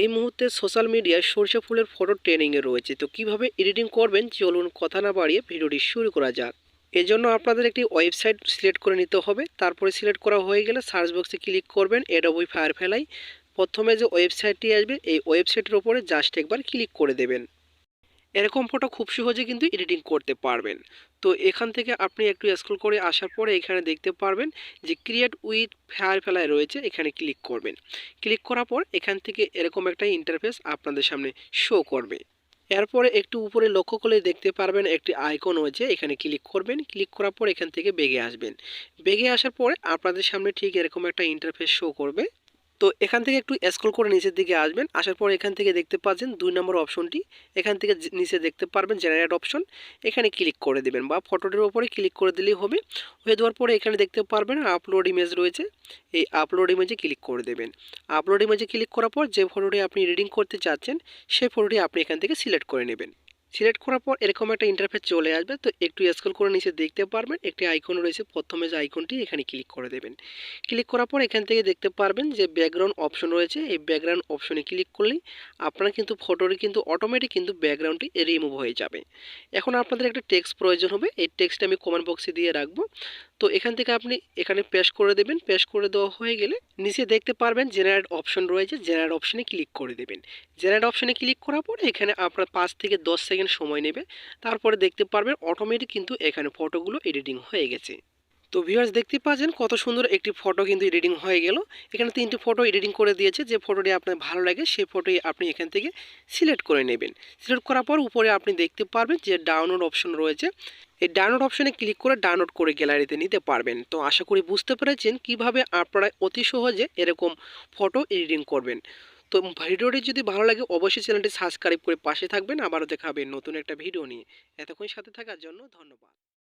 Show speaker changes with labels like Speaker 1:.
Speaker 1: এই মুহূর্তে সোশ্যাল মিডিয়ায় সরষে ফুলের ফটো ট্রেনিংয়ে রয়েছে। তো কীভাবে এডিটিং করবেন? চলুন কথা না বাড়িয়ে ভিডিওটি শুরু করা যাক। এজন্য আপনাদের একটি ওয়েবসাইট সিলেক্ট করে নিতে হবে। তারপরে সিলেক্ট করা হয়ে গেলে সার্চ বক্সে ক্লিক করবেন এডবই ফায়ার ফেলাই প্রথমে যে ওয়েবসাইটটি আসবে, এই ওয়েবসাইটের ওপরে জাস্ট একবার ক্লিক করে দেবেন। এরকম ফটো খুব সহজে কিন্তু এডিটিং করতে পারবেন। তো এখান থেকে আপনি একটু স্ক্রল করে আসার পরে এখানে দেখতে পারবেন যে ক্রিয়েট উইথ ফায়ার ফেলায় রয়েছে, এখানে ক্লিক করবেন। ক্লিক করার পর এখান থেকে এরকম একটা ইন্টারফেস আপনাদের সামনে শো করবে। এরপরে একটু উপরে লক্ষ্য করলে দেখতে পারবেন একটি আইকন রয়েছে, এখানে ক্লিক করবেন। ক্লিক করার পর এখান থেকে বেগে আসবেন। বেগে আসার পরে আপনাদের সামনে ঠিক এরকম একটা ইন্টারফেস শো করবে। তো এখান থেকে একটু স্ক্রল করে নিচের দিকে আসবেন, আসার পর এখান থেকে দেখতে পাচ্ছেন দুই নম্বর অপশনটি এখান থেকে নিচে দেখতে পারবেন জেনারেট অপশন এখানে ক্লিক করে দেবেন বা ফটোটির ওপরে ক্লিক করে দিলেই হবে। হয়ে দেওয়ার পরে এখানে দেখতে পারবেন আপলোড ইমেজ রয়েছে। এই আপলোড ইমেজে ক্লিক করে দেবেন। আপলোড ইমেজে ক্লিক করার পর যে ফটোটি আপনি রিডিং করতে চাচ্ছেন, সেই ফটোটি আপনি এখান থেকে সিলেক্ট করে নেবেন। সিলেক্ট করার পর এরকম একটা ইন্টারফেস চলে আসবে। তো একটু স্ক্রল করে নিচে দেখতে পারবেন, একটি আইকন রয়েছে। প্রথমে যে আইকনটি এখানে ক্লিক করে দেবেন। ক্লিক করার পর এখান থেকে দেখতে পারবেন যে ব্যাকগ্রাউন্ড অপশন রয়েছে। এই ব্যাকগ্রাউন্ড অপশনে ক্লিক করলেই আপনার কিন্তু ফটোর কিন্তু অটোমেটিক কিন্তু ব্যাকগ্রাউন্ডটি রিমুভ হয়ে যাবে। এখন আপনাদের একটা টেক্সট প্রয়োজন হবে। এই টেক্সটটা আমি কমেন্ট বক্সে দিয়ে রাখব। তো এখান থেকে আপনি এখানে পেশ করে দেবেন। পেশ করে দেওয়া হয়ে গেলে নিচে দেখতে পারবেন জেনারেট অপশন রয়েছে। জেনারেট অপশনে ক্লিক করে দেবেন। জেনারেট অপশনে ক্লিক করার পরে এখানে আপনার পাঁচ থেকে দশ সেকেন্ড সময় নেবে। তারপরে দেখতে পারবেন অটোমেটিক কিন্তু এখানে ফটোগুলো এডিটিং হয়ে গেছে। তো ভিউয়ার্স দেখতে পাচ্ছেন কত সুন্দর একটি ফটো কিন্তু এডিটিং হয়ে গেল। এখানে তিনটি ফটো এডিটিং করে দিয়েছে। যে ফটোটি আপনার ভালো লাগে, সেই ফটোই আপনি এখান থেকে সিলেক্ট করে নেবেন। সিলেক্ট করার পর উপরে আপনি দেখতে পারবেন যে ডাউনলোড অপশন রয়েছে। এই ডাউনলোড অপশনে ক্লিক করে ডাউনলোড করে গ্যালারিতে নিতে পারবেন। তো আশা করি বুঝতে পেরেছেন কীভাবে আপনারা অতি সহজে এরকম ফটো এডিটিং করবেন। তো ভিডিওটি যদি ভালো লাগে অবশ্যই চ্যানেলটি সাবস্ক্রাইব করে পাশে থাকবেন। আবারও দেখা হবে নতুন একটা ভিডিও নিয়ে। এতক্ষণ সাথে থাকার জন্য ধন্যবাদ।